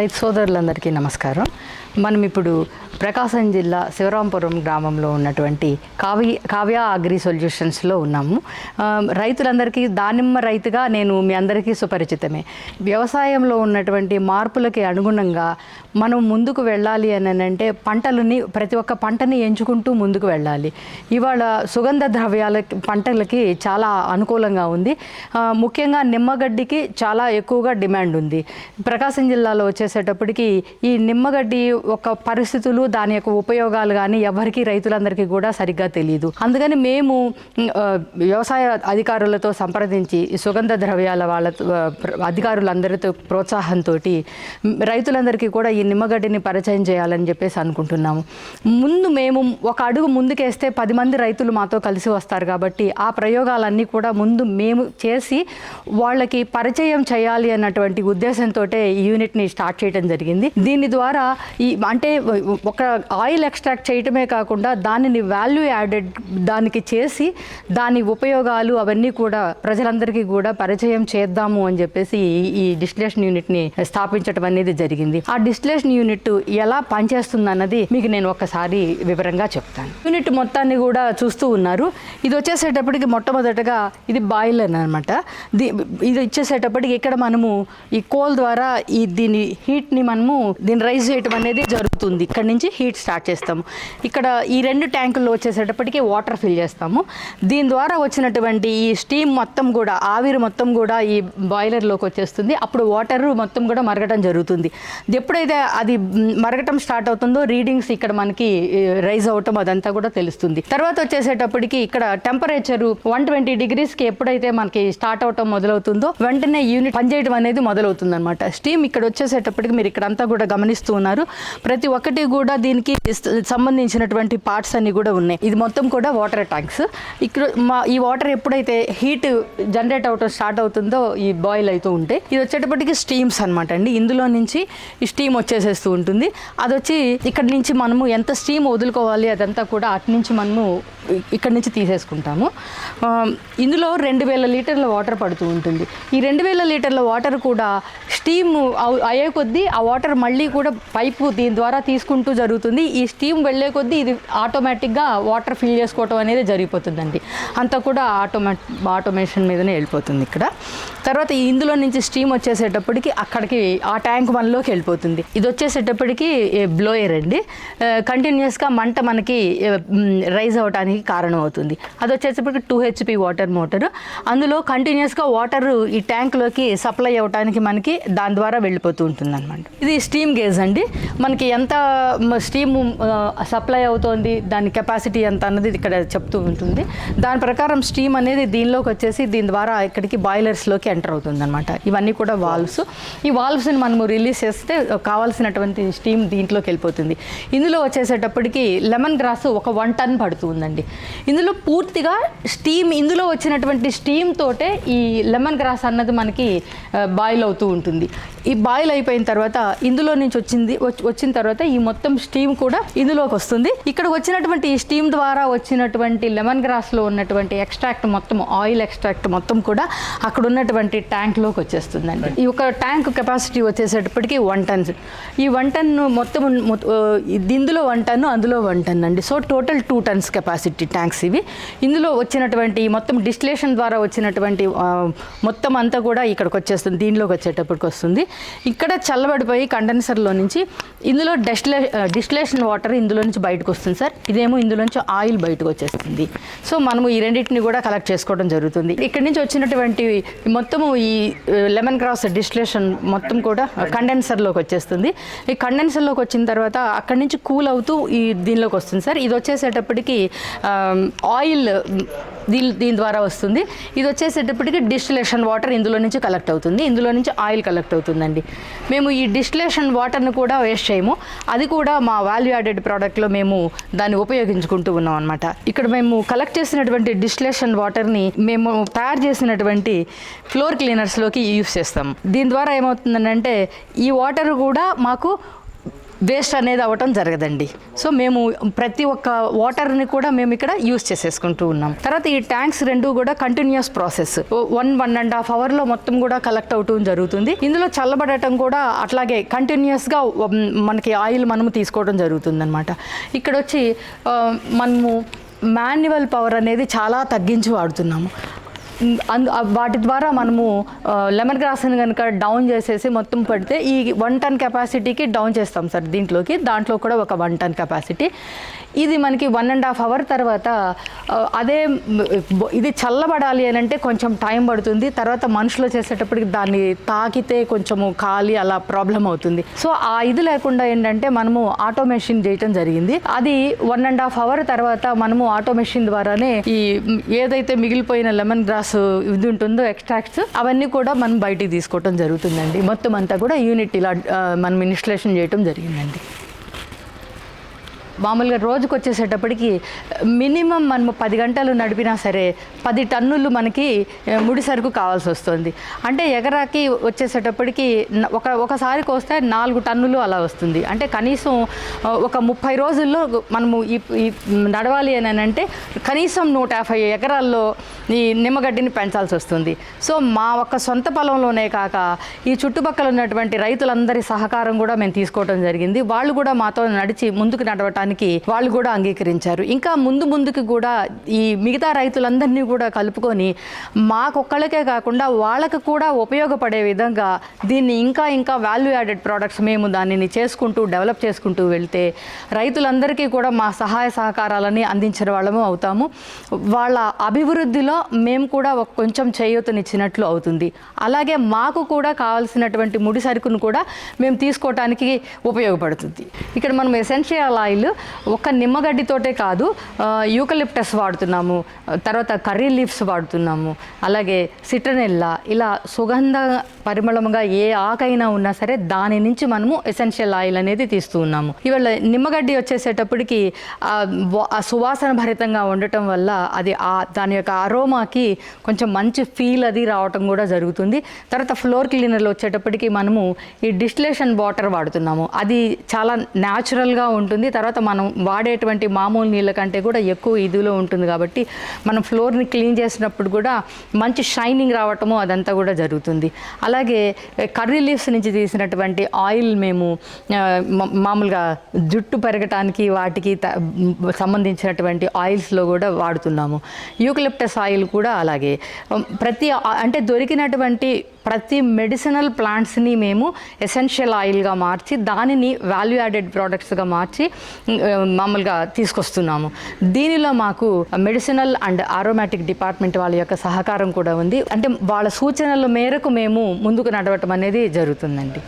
రైతు సోదరులందరికీ నమస్కారం. మనం ఇప్పుడు ప్రకాశం జిల్లా శివరాంపురం గ్రామంలో ఉన్నటువంటి కావ్య కావ్య అగ్రి సొల్యూషన్స్లో ఉన్నాము. రైతులందరికీ దానిమ్మ రైతుగా నేను మీ అందరికీ సుపరిచితమే. వ్యవసాయంలో ఉన్నటువంటి మార్పులకి అనుగుణంగా మనం ముందుకు వెళ్ళాలి అని అంటే పంటలని ప్రతి ఒక్క పంటని ఎంచుకుంటూ ముందుకు వెళ్ళాలి. ఇవాళ సుగంధ ద్రవ్యాల పంటలకి చాలా అనుకూలంగా ఉంది. ముఖ్యంగా నిమ్మగడ్డికి చాలా ఎక్కువగా డిమాండ్ ఉంది. ప్రకాశం జిల్లాలో వచ్చే చేసేటప్పటికి ఈ నిమ్మగడ్డి ఒక పరిస్థితులు దాని యొక్క ఉపయోగాలు కానీ ఎవరికి రైతులందరికీ కూడా సరిగ్గా తెలియదు అందుకని మేము వ్యవసాయ అధికారులతో సంప్రదించి సుగంధ ద్రవ్యాల వాళ్ళ అధికారులందరితో ప్రోత్సాహంతో రైతులందరికీ కూడా ఈ నిమ్మగడ్డిని పరిచయం చేయాలని చెప్పేసి అనుకుంటున్నాము. ముందు మేము ఒక అడుగు ముందుకేస్తే పది మంది రైతులు మాతో కలిసి వస్తారు కాబట్టి ఆ ప్రయోగాలన్నీ కూడా ముందు మేము చేసి వాళ్ళకి పరిచయం చేయాలి అన్నటువంటి ఉద్దేశంతో ఈ యూనిట్ని స్టార్ట్ చేయడం జరిగింది. దీని ద్వారా ఈ అంటే ఒక ఆయిల్ ఎక్స్ట్రాక్ట్ చేయటమే కాకుండా దానిని వాల్యూ యాడెడ్ దానికి చేసి దాని ఉపయోగాలు అవన్నీ కూడా ప్రజలందరికీ కూడా పరిచయం చేద్దాము అని చెప్పేసి ఈ- డిస్టిలేషన్ యూనిట్ని స్థాపించడం అనేది జరిగింది. ఆ డిస్టిలేషన్ యూనిట్ ఎలా పనిచేస్తుంది అన్నది మీకు నేను ఒకసారి వివరంగా చెప్తాను. యూనిట్ మొత్తాన్ని కూడా చూస్తూ ఉన్నారు. ఇది వచ్చేసేటప్పటికి మొట్టమొదటగా ఇది బాయిలర్ అనమాట దీ ఇది వచ్చేసేటప్పటికి ఇక్కడ మనము ఈ కోల్ ద్వారా ఈ దీని హీట్ని మనము దీన్ని రైజ్ చేయటం అనేది జరుగుతుంది ఇక్కడ నుంచి హీట్ స్టార్ట్ చేస్తాము. ఇక్కడ ఈ రెండు ట్యాంకుల్లో వచ్చేసేటప్పటికి వాటర్ ఫిల్ చేస్తాము. దీని ద్వారా వచ్చినటువంటి ఈ స్టీమ్ మొత్తం కూడా ఆవిరి మొత్తం కూడా ఈ బాయిలర్లోకి వచ్చేస్తుంది. అప్పుడు వాటర్ మొత్తం కూడా మరగటం జరుగుతుంది. ఎప్పుడైతే అది మరగటం స్టార్ట్ అవుతుందో రీడింగ్స్ ఇక్కడ మనకి రైజ్ అవటం అదంతా కూడా తెలుస్తుంది. తర్వాత వచ్చేసేటప్పటికి ఇక్కడ టెంపరేచర్ వన్ ట్వంటీ డిగ్రీస్కి ఎప్పుడైతే మనకి స్టార్ట్ అవటం మొదలవుతుందో వెంటనే యూనిట్ పనిచేయడం అనేది మొదలవుతుంది అనమాట స్టీమ్ ఇక్కడ వచ్చేసేటప్పటికి మీరు ఇక్కడ అంతా కూడా గమనిస్తూ ఉన్నారు. ప్రతి ఒక్కటి కూడా దీనికి సంబంధించినటువంటి పార్ట్స్ అన్ని కూడా ఉన్నాయి. ఇది మొత్తం కూడా వాటర్ ట్యాంక్స్. ఇక్కడ మా ఈ వాటర్ ఎప్పుడైతే హీట్ జనరేట్ అవటం స్టార్ట్ అవుతుందో ఈ బాయిల్ అవుతూ ఉంటే ఇది వచ్చేటప్పటికి స్టీమ్స్ అనమాట అండి. ఇందులో నుంచి ఈ స్టీమ్ వచ్చేసేస్తూ ఉంటుంది. అది వచ్చి ఇక్కడ నుంచి మనము ఎంత స్టీమ్ వదులుకోవాలి అదంతా కూడా అటు నుంచి మనము ఇక్కడ నుంచి తీసేసుకుంటాము. ఇందులో రెండు వేల లీటర్ల వాటర్ పడుతూ ఉంటుంది. ఈ రెండు వేల లీటర్ల వాటర్ కూడా స్టీమ్ అయ్యే కొద్దీ ఆ వాటర్ మళ్ళీ కూడా పైపు దీని ద్వారా తీసుకుంటూ జరుగుతుంది. ఈ స్టీమ్ వెళ్ళే కొద్దీ ఇది ఆటోమేటిక్గా వాటర్ ఫిల్ చేసుకోవటం అనేది జరిగిపోతుందండి. అంతా కూడా ఆటోమే ఆటోమేషన్ మీదనే వెళ్ళిపోతుంది ఇక్కడ. తర్వాత ఇందులో నుంచి స్టీమ్ వచ్చేసేటప్పటికి అక్కడికి ఆ ట్యాంక్ మనలోకి వెళ్ళిపోతుంది. ఇది వచ్చేసేటప్పటికి బ్లోయర్ అండి. కంటిన్యూస్గా మంట మనకి రైజ్ అవ్వడానికి కారణం అవుతుంది అది వచ్చేటప్పటికి టూ హెచ్పి వాటర్ మోటారు. అందులో కంటిన్యూస్గా వాటర్ ఈ ట్యాంక్లోకి సప్లై అవ్వడానికి మనకి దాని ద్వారా వెళ్ళిపోతూ ఉంటుంది అనమాట ఇది స్టీమ్ గేజ్ అండి. మనకి ఎంత స్టీమ్ సప్లై అవుతోంది దాని కెపాసిటీ ఎంత అన్నది ఇక్కడ చెప్తూ ఉంటుంది. దాని ప్రకారం స్టీమ్ అనేది దీనిలోకి వచ్చేసి దీని ద్వారా ఇక్కడికి బాయిలర్స్లోకి ఎంటర్ అవుతుంది అనమాట ఇవన్నీ కూడా వాల్వ్స్. ఈ వాల్వ్స్ని మనము రిలీజ్ చేస్తే కావాల్సినటువంటి స్టీమ్ దీంట్లోకి వెళ్ళిపోతుంది. ఇందులో వచ్చేసేటప్పటికి లెమన్ గ్రాస్ ఒక వన్ టన్ పడుతుందండి. ఇందులో పూర్తిగా స్టీమ్ ఇందులో వచ్చినటువంటి స్టీమ్ తోటే ఈ లెమన్ గ్రాస్ అన్నది మనకి బాయిల్ అవుతూ ఉంటుంది. ఉంది ఈ బాయిల్ అయిపోయిన తర్వాత ఇందులో నుంచి వచ్చింది వచ్చి- వచ్చిన తర్వాత ఈ మొత్తం స్టీమ్ కూడా ఇందులోకి వస్తుంది. ఇక్కడ వచ్చినటువంటి ఈ స్టీమ్ ద్వారా వచ్చినటువంటి లెమన్ గ్రాస్లో ఉన్నటువంటి ఎక్స్ట్రాక్ట్ మొత్తం ఆయిల్ ఎక్స్ట్రాక్ట్ మొత్తం కూడా అక్కడ ఉన్నటువంటి ట్యాంక్లోకి వచ్చేస్తుందండి. ఈ ఒక ట్యాంక్ కెపాసిటీ వచ్చేసేటప్పటికి వన్ టన్స్ ఈ వన్ టన్ మొత్తం ఇందులో వన్ టన్ అందులో వన్ టన్ అండి. So total two tons capacity tanks ఇవి. ఇందులో వచ్చినటువంటి మొత్తం డిస్టిలేషన్ ద్వారా వచ్చినటువంటి మొత్తం అంతా కూడా ఇక్కడికి వచ్చేస్తుంది దీనిలోకి వచ్చేటప్పటికి వస్తుంది. ఇక్కడ చల్లబడిపోయి కండెన్సర్లో నుంచి ఇందులో డెస్టిలే డిస్టిలేషన్ వాటర్ ఇందులో నుంచి బయటకు వస్తుంది సార్. ఇదేమో ఇందులో నుంచి ఆయిల్ బయటకు వచ్చేస్తుంది. సో మనము ఈ రెండింటిని కూడా కలెక్ట్ చేసుకోవడం జరుగుతుంది. ఇక్కడ నుంచి వచ్చినటువంటి మొత్తము ఈ లెమన్ గ్రాస్ డిస్టిలేషన్ మొత్తం కూడా కండెన్సర్లోకి వచ్చేస్తుంది. ఈ కండెన్సర్లోకి వచ్చిన తర్వాత అక్కడి నుంచి కూల్ అవుతూ ఈ దీనిలోకి వస్తుంది సార్. ఇది వచ్చేసేటప్పటికి ఆయిల్ దీని దీని ద్వారా వస్తుంది. ఇది వచ్చేసేటప్పటికి డిస్టిలేషన్ వాటర్ ఇందులో నుంచి కలెక్ట్ అవుతుంది. ఇందులో నుంచి ఆయిల్ కలెక్ట్ అవుతుంది. ఉంటుందండి మేము ఈ డిస్టిలేషన్ వాటర్ని కూడా వేస్ట్ చేయము. అది కూడా మా వాల్యూ యాడెడ్ ప్రోడక్ట్లో మేము దాన్ని ఉపయోగించుకుంటూ ఉన్నాం అనమాట ఇక్కడ మేము కలెక్ట్ చేసినటువంటి డిస్టిలేషన్ వాటర్ని మేము తయారు చేసినటువంటి ఫ్లోర్ క్లీనర్స్లోకి యూస్ చేస్తాం దీని ద్వారా ఏమవుతుందంటే ఈ వాటర్ కూడా మాకు వేస్ట్ అనేది అవ్వటం జరగదండి. సో మేము ప్రతి ఒక్క వాటర్ని కూడా మేము ఇక్కడ యూస్ చేసేసుకుంటూ ఉన్నాం. తర్వాత ఈ ట్యాంక్స్ రెండు కూడా continuous process one one and half అవర్లో మొత్తం కూడా కలెక్ట్ అవటం జరుగుతుంది. ఇందులో చల్లబడటం కూడా అట్లాగే కంటిన్యూస్గా మనకి ఆయిల్ మనము తీసుకోవడం జరుగుతుంది అనమాట ఇక్కడ వచ్చి మనము మాన్యువల్ పవర్ అనేది చాలా తగ్గించి వాడుతున్నాము. అందు వాటి ద్వారా మనము లెమన్ గ్రాస్ని కనుక డౌన్ చేసేసి మొత్తం పెడితే ఈ వన్ టన్ కెపాసిటీకి డౌన్ చేస్తాం సార్ దీంట్లోకి. దాంట్లో కూడా ఒక వన్ టన్ కెపాసిటీ ఇది మనకి వన్ అండ్ హాఫ్ అవర్ తర్వాత అదే ఇది చల్లబడాలి అని అంటే కొంచెం టైం పడుతుంది. తర్వాత మనుషులు చేసేటప్పటికి దాన్ని తాకితే కొంచెము కాలి అలా ప్రాబ్లం అవుతుంది. సో ఆ ఇది లేకుండా ఏంటంటే మనము ఆటోమేషన్ చేయటం జరిగింది. అది వన్ అండ్ హాఫ్ అవర్ తర్వాత మనము ఆటోమేషన్ ద్వారానే ఈ ఏదైతే మిగిలిపోయిన లెమన్ గ్రాస్ ఇది ఉంటుందో ఎక్స్ట్రాక్ట్స్ అవన్నీ కూడా మనం బయటికి తీసుకోవటం జరుగుతుందండి. మొత్తం అంతా కూడా యూనిట్ ఇలా మనం ఇన్స్టలేషన్ చేయటం జరిగిందండి. మామూలుగా రోజుకు వచ్చేసేటప్పటికి మినిమం మనము పది గంటలు నడిపినా సరే పది టన్నులు మనకి ముడి సరుకు కావాల్సి వస్తుంది. అంటే ఎకరాకి వచ్చేసేటప్పటికి ఒక ఒకసారి కోస్తే నాలుగు టన్నులు అలా వస్తుంది. అంటే కనీసం ఒక ముప్పై రోజుల్లో మనము ఈ ఈ నడవాలి అని అంటే కనీసం నూట యాభై ఎకరాల్లో ఈ నిమ్మగడ్డిని పెంచాల్సి వస్తుంది. సో మా ఒక్క సొంత పొలంలోనే కాక ఈ చుట్టుపక్కల ఉన్నటువంటి రైతులందరి సహకారం కూడా మేము తీసుకోవడం జరిగింది. వాళ్ళు కూడా మాతో నడిచి ముందుకు నడవటానికి వాళ్ళు కూడా అంగీకరించారు. ఇంకా ముందు ముందుకు కూడా ఈ మిగతా రైతులందరినీ కూడా కలుపుకొని మాకొక్కళ్ళకే కాకుండా వాళ్ళకు కూడా ఉపయోగపడే విధంగా దీన్ని ఇంకా ఇంకా వాల్యూ యాడెడ్ ప్రోడక్ట్స్ మేము దానిని చేసుకుంటూ డెవలప్ చేసుకుంటూ వెళ్తే రైతులందరికీ కూడా మా సహాయ సహకారాలని అందించిన వాళ్ళము అవుతాము. వాళ్ళ అభివృద్ధిలో మేము కూడా ఒక కొంచెం చేయూతనిచ్చినట్లు అవుతుంది. అలాగే మాకు కూడా కావాల్సినటువంటి ముడి సరుకును కూడా మేము తీసుకోవటానికి ఉపయోగపడుతుంది. ఇక్కడ మనం ఎసెన్షియల్ ఆయిల్ ఒక్క నిమ్మగడ్డితోటే కాదు యూకలిప్టస్ వాడుతున్నాము తర్వాత కర్రీ లీవ్స్ వాడుతున్నాము అలాగే సిట్రనెల్లా ఇలా సుగంధ పరిమళముగా ఏ ఆకైనా ఉన్నా సరే దాని నుంచి మనము ఎసెన్షియల్ ఆయిల్ అనేది తీస్తూ ఉన్నాము. ఇవాళ నిమ్మగడ్డి వచ్చేసేటప్పటికి ఆ ఆ సువాసన భరితంగా ఉండటం వల్ల అది ఆ దాని యొక్క అరోమాకి కొంచెం మంచి ఫీల్ అది రావటం కూడా జరుగుతుంది. తర్వాత ఫ్లోర్ క్లీనర్లు వచ్చేటప్పటికి మనము ఈ డిస్టిలేషన్ వాటర్ వాడుతున్నాము. అది చాలా న్యాచురల్గా ఉంటుంది. తర్వాత మనం వాడేటువంటి మామూలు నీళ్ళ కంటే కూడా ఎక్కువ ఇదిలో ఉంటుంది కాబట్టి మనం ఫ్లోర్ని క్లీన్ చేసినప్పుడు కూడా మంచి షైనింగ్ రావటము అదంతా కూడా జరుగుతుంది. అలాగే కర్రీ లీవ్స్ నుంచి తీసినటువంటి ఆయిల్ మేము మామూలుగా జుట్టు పెరగటానికి వాటికి త- సంబంధించినటువంటి ఆయిల్స్లో కూడా వాడుతున్నాము. యూకలిప్టస్ ఆయిల్ కూడా అలాగే. ప్రతి అంటే దొరికినటువంటి ప్రతి మెడిసినల్ ప్లాంట్స్ని మేము ఎసెన్షియల్ ఆయిల్గా మార్చి దానిని వాల్యూ యాడెడ్ ప్రోడక్ట్స్గా మార్చి మామూలుగా తీసుకొస్తున్నాము. దీనిలో మాకు మెడిసినల్ అండ్ ఆరోమాటిక్ డిపార్ట్మెంట్ వాళ్ళ యొక్క సహకారం కూడా ఉంది. అంటే వాళ్ళ సూచనల మేరకు మేము ముందుకు నడవటం అనేది జరుగుతుందండి.